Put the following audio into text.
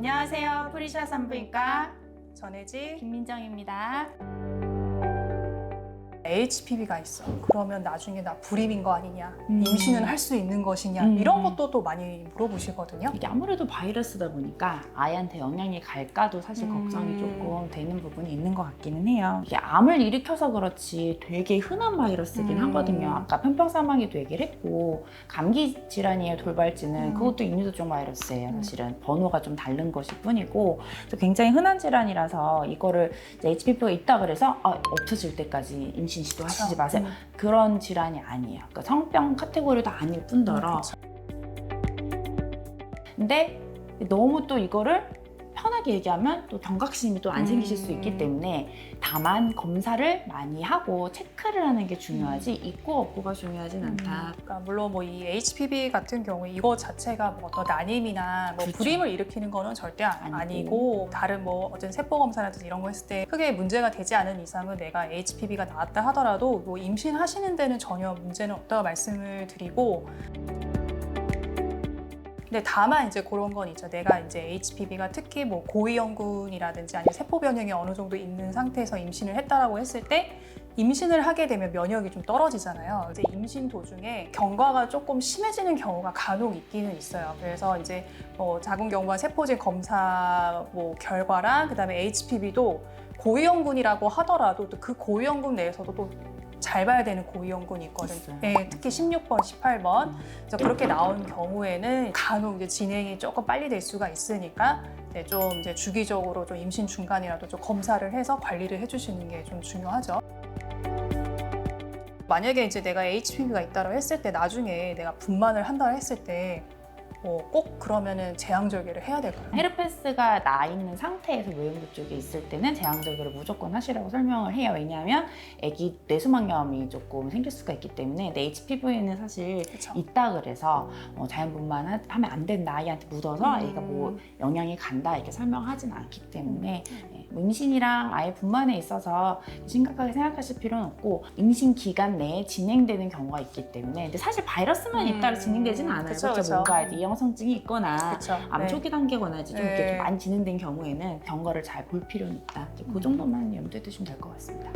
안녕하세요. 프리샤 산부인과 전해지 김민정입니다. HPV가 있어. 그러면 나중에 나 불임인 거 아니냐? 음. 임신은 할 수 있는 것이냐? 음. 이런 것도 또 많이 물어보시거든요. 이게 아무래도 바이러스다 보니까 아이한테 영향이 갈까도 사실 음. 걱정이 조금 되는 부분이 있는 것 같기는 해요. 이게 암을 일으켜서 그렇지 되게 흔한 바이러스긴 음. 하거든요. 아까 편평 사망에도 얘기를 했고 감기 질환이에요 돌발지는 음. 그것도 인유도종 바이러스예요. 음. 사실은 번호가 좀 다른 것일 뿐이고 또 굉장히 흔한 질환이라서 이거를 HPV가 있다 그래서 아, 없어질 때까지 임신 시도 하시지 마세요. 음. 그런 질환이 아니에요. 그러니까 성병 카테고리도 아닐 뿐더러 그쵸. 근데 너무 또 이거를 편하게 얘기하면 또 경각심이 또 안 생기실 수 있기 음. 때문에 다만 검사를 많이 하고 체크를 하는 게 중요하지 있고 없고가 중요하진 않다. 그러니까 물론 뭐 이 HPV 같은 경우에 이거 자체가 뭐 어떤 난임이나 뭐 그렇죠. 불임을 일으키는 거는 절대 아- 아니고. 아니고 다른 뭐 어떤 세포 검사라든지 이런 거 했을 때 크게 문제가 되지 않은 이상은 내가 HPV가 나왔다 하더라도 뭐 임신하시는 데는 전혀 문제는 없다고 말씀을 드리고 근데 다만 이제 그런 건 있죠. 내가 이제 HPV가 특히 뭐 고위험군이라든지 아니면 세포 변형이 어느 정도 있는 상태에서 임신을 했다라고 했을 때 임신을 하게 되면 면역이 좀 떨어지잖아요. 이제 임신 도중에 경과가 조금 심해지는 경우가 간혹 있기는 있어요. 그래서 이제 뭐 자궁경부와 세포질 검사 뭐 결과랑 그다음에 HPV도 고위험군이라고 하더라도 또 그 고위험군 내에서도 또 잘 봐야 되는 고위험군이 있거든요. 네, 특히 16번, 18번. 음. 그래서 그렇게 나온 경우에는 간혹 이제 진행이 조금 빨리 될 수가 있으니까 네, 좀 이제 주기적으로 좀 임신 중간이라도 좀 검사를 해서 관리를 해주시는 게 좀 중요하죠. 만약에 이제 내가 HPV가 있다고 했을 때 나중에 내가 분만을 한다고 했을 때 뭐 꼭 그러면은 제왕절개를 해야 될까요? 헤르페스가 나 있는 상태에서 외음부 쪽에 있을 때는 제왕절개를 무조건 하시라고 설명을 해요. 왜냐하면 아기 뇌수막염이 조금 생길 수가 있기 때문에 근데 HPV는 사실 그렇죠. 있다 그래서 어, 자연분만 하- 하면 안 된다 아이한테 묻어서 음. 아이가 뭐 영향이 간다 이렇게 설명하진 않기 때문에 음. 네, 뭐 임신이랑 아이 분만에 있어서 심각하게 생각하실 필요는 없고 임신 기간 내에 진행되는 경우가 있기 때문에 근데 사실 바이러스만 음. 있다고 진행되지는 않아요. 그쵸, 그렇죠? 그쵸. 뭔가 이제 이형성증이 있거나 그렇죠. 암 초기 단계거나 이제 좀 이렇게 네. 좀 많이 진행된 경우에는 경과를 잘 볼 필요는 있다. 그 음. 정도만 염두에 두시면 될 것 같습니다.